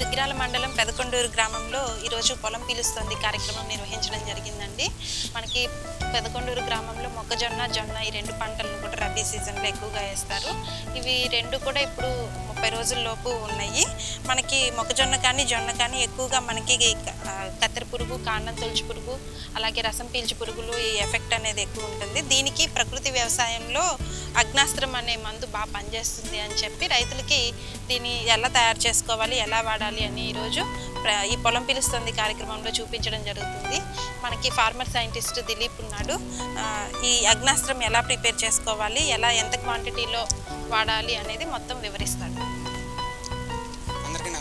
దుగ్గిరాల మండలం పెదకొండూరు గ్రామంలో ఈరోజు పొలం పీలుస్తోంది. కార్యక్రమం నిర్వహించడం జరిగిందండి. మనకి పెదకొండూరు గ్రామంలో మొక్కజొన్న జొన్న ఈ రెండు పంటలను కూడా రబీ సీజన్లో ఎక్కువగా వేస్తారు. ఇవి రెండు కూడా ఇప్పుడు ముప్పై రోజుల్లోపు ఉన్నాయి. మనకి మొక్కజొన్న కానీ జొన్న కానీ ఎక్కువగా మనకి కత్తెర పురుగు కాండం తొలచి పురుగు అలాగే రసం పీల్చి పురుగులు ఈ ఎఫెక్ట్ అనేది ఎక్కువ ఉంటుంది. దీనికి ప్రకృతి వ్యవసాయంలో అగ్నాస్త్రం అనే మందు బాగా పనిచేస్తుంది అని చెప్పి రైతులకి దీన్ని ఎలా తయారు చేసుకోవాలి ఎలా వాడాలి అని ఈరోజు ఈ పొలం పిలుస్తుంది కార్యక్రమంలో చూపించడం జరుగుతుంది. మనకి ఫార్మర్ సైంటిస్ట్ దిలీప్ ఉన్నాడు. ఈ అగ్నాస్త్రం ఎలా ప్రిపేర్ చేసుకోవాలి ఎలా ఎంత క్వాంటిటీలో వాడాలి అనేది మొత్తం వివరిస్తాడు.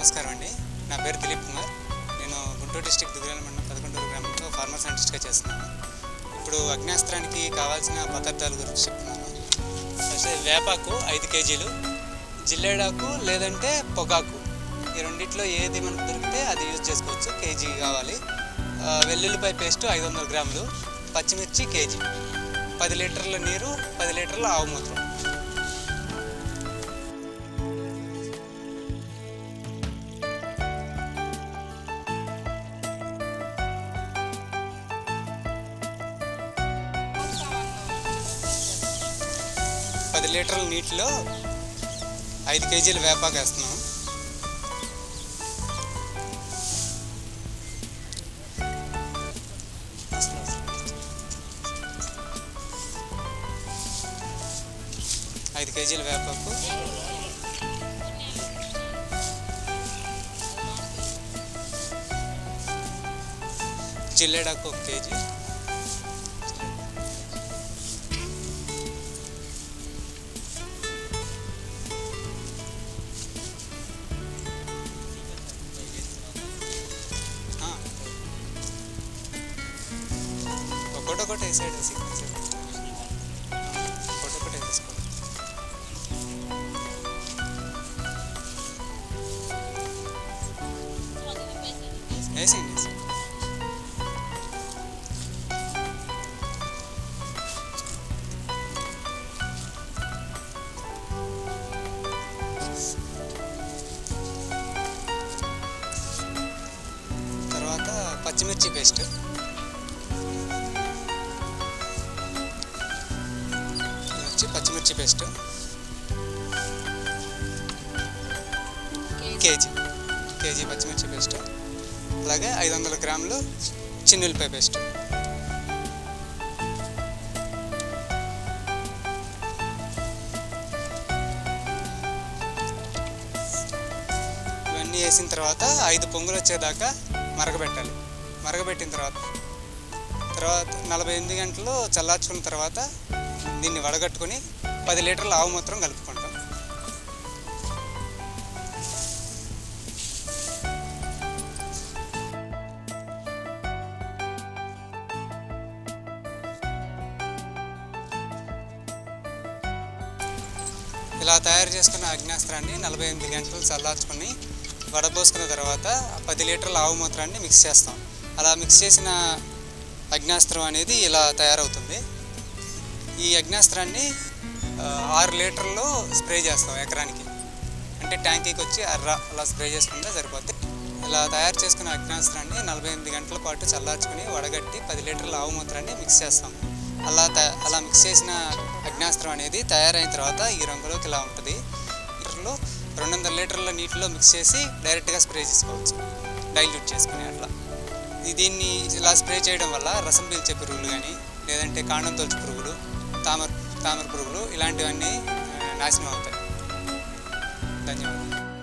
నమస్కారం అండి. నా పేరు దిలీప్ కుమార్. నేను గుంటూరు డిస్టిక్ దుగ్గిరాల మండలం పదకొండూరు గ్రామంలో ఫార్మర్ సైంటిస్ట్గా చేస్తున్నాను. ఇప్పుడు అగ్నేస్త్రానికి కావాల్సిన పదార్థాల గురించి చెప్తున్నాను. అయితే వేపాకు ఐదు కేజీలు జిల్లేడాకు లేదంటే పొగాకు. ఈ రెండిట్లో ఏది మనకు దొరికితే అది యూజ్ చేసుకోవచ్చు కేజీ కావాలి. వెల్లుల్లిపాయ పేస్ట్ ఐదు వందల గ్రాములు పచ్చిమిర్చి కేజీ. పది లీటర్ల నీరు పది లీటర్ల ఆవు లీటర్ల నీటిలో ఐదు కేజీలు వేపాకు వేస్తున్నాం. ఐదు కేజీల వేపాకు. జిల్లేడాకు ఒక కేజీ. ఒకటి ఒకటి వేసాడు సీక్వెన్స్ ఒకటి ఒకటి వేసుకోండి వేసేయండి వేసేయండి తర్వాత పచ్చిమిర్చి పేస్ట్ మిర్చి పేస్ట్. కేజీ కేజీ పచ్చిమిర్చి పేస్ట్. అలాగే ఐదు వందల గ్రాములు చిన్నులపాయ పేస్ట్. ఇవన్నీ వేసిన తర్వాత ఐదు పొంగులు వచ్చేదాకా మరగబెట్టాలి. మరగబెట్టిన తర్వాత తర్వాత నలభై ఎనిమిది గంటలు చల్లార్చుకున్న తర్వాత దీన్ని వడగట్టుకొని పది లీటర్ల ఆవు మూత్రం కలుపుకుంటాం. ఇలా తయారు చేసుకున్న అగ్నాస్త్రాన్ని నలభై ఎనిమిది గంటలు చల్లార్చుకొని వడపోసుకున్న తర్వాత పది లీటర్ల ఆవు మూత్రాన్ని మిక్స్ చేస్తాం. అలా మిక్స్ చేసిన అగ్నాస్త్రం అనేది ఇలా తయారవుతుంది. ఈ అగ్నాస్త్రాన్ని ఆరు లీటర్లు స్ప్రే చేస్తాం ఎకరానికి. అంటే ట్యాంకీకి వచ్చి అర్ర అలా స్ప్రే చేసుకుంటే సరిపోద్ది. ఇలా తయారు చేసుకున్న అగ్నాస్త్రాన్ని నలభై ఎనిమిది గంటల పాటు చల్లార్చుకుని వడగట్టి పది లీటర్ల ఆవు మూత్రాన్ని మిక్స్ చేస్తాం. అలా త అలా మిక్స్ చేసిన అగ్నాస్త్రం అనేది తయారైన తర్వాత ఈ రంగులోకి ఇలా ఉంటుంది. లీటర్లో రెండు వందల లీటర్ల నీటిలో మిక్స్ చేసి డైరెక్ట్గా స్ప్రే చేసుకోవచ్చు. డైల్యూట్ చేసుకుని అట్లా. దీన్ని ఇలా స్ప్రే చేయడం వల్ల రసం పీల్చే పురుగులు కానీ లేదంటే కాండం తొలచు పురుగులు తామర తామర పురుగులు ఇలాంటివన్నీ నాశనం అవుతాయి. ధన్యవాదాలు.